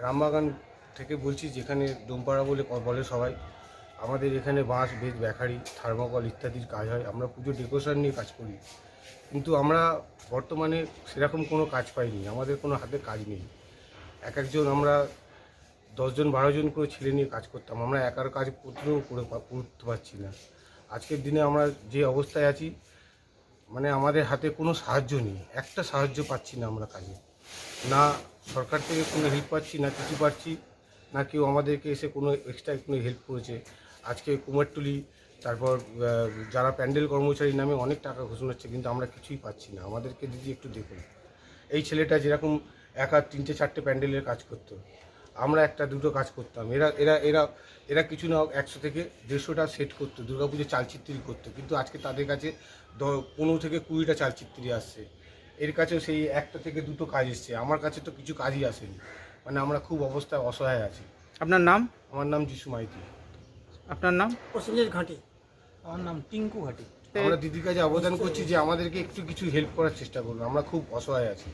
রামবাগান থেকে বলছি যেখানে ডোমপাড়া বলে বলে সবাই। আমাদের এখানে বাঁশ, বেত, ব্যাখারি, থার্মোকল ইত্যাদির কাজ হয়। আমরা পুজো ডেকোরেশন নিয়ে কাজ করি। কিন্তু আমরা বর্তমানে সেরকম কোনো কাজ পাইনি। আমাদের কোনো হাতে কাজ নেই। এক একজন আমরা দশজন বারোজন করে ছেলে নিয়ে কাজ করতাম। আমরা একার কাজ করতেও করে করতে পারছি না। আজকের দিনে আমরা যে অবস্থায় আছি মানে আমাদের হাতে কোনো সাহায্য নেই। একটা সাহায্য পাচ্ছি না আমরা কাজে। না সরকার থেকে কোনো হেল্প পাচ্ছি না কিছু পাচ্ছি না, কেউ আমাদেরকে এসে কোনো এক্সট্রা কোনো হেল্প করেছে। আজকে কুমারটুলি, তারপর যারা প্যান্ডেল কর্মচারী নামে অনেক টাকা ঘোষণা হচ্ছে, কিন্তু আমরা কিছুই পাচ্ছি না। আমাদেরকে দিদি একটু দেখুন। এই ছেলেটা যেরকম একা তিনটে চারটে প্যান্ডেলের কাজ করতো। আমরা একটা দুটো কাজ করতাম। এরা এরা এরা এরা কিছু না একশো থেকে দেড়শোটা সেট করতো, দুর্গাপুজোর চালচিত্রি করতো। কিন্তু আজকে তাদের কাছে পনেরো থেকে কুড়িটা চালচিত্রি আসছে। এর কাছেও সেই একটা থেকে দুটো কাজ এসছে। আমার কাছে তো কিছু কাজই আসেনি। মানে আমরা খুব অবস্থায় অসহায় আছি। আপনার নাম? আমার নাম যিশু মাইতি। আপনার নাম? প্রসেনজিৎ ঘাঁটি। আমার নাম টিঙ্কু ঘাটি। আমরা দিদির কাছে অবদান করছি যে আমাদেরকে একটু কিছু হেল্প করার চেষ্টা করুন আমরা খুব অসহায় আছি।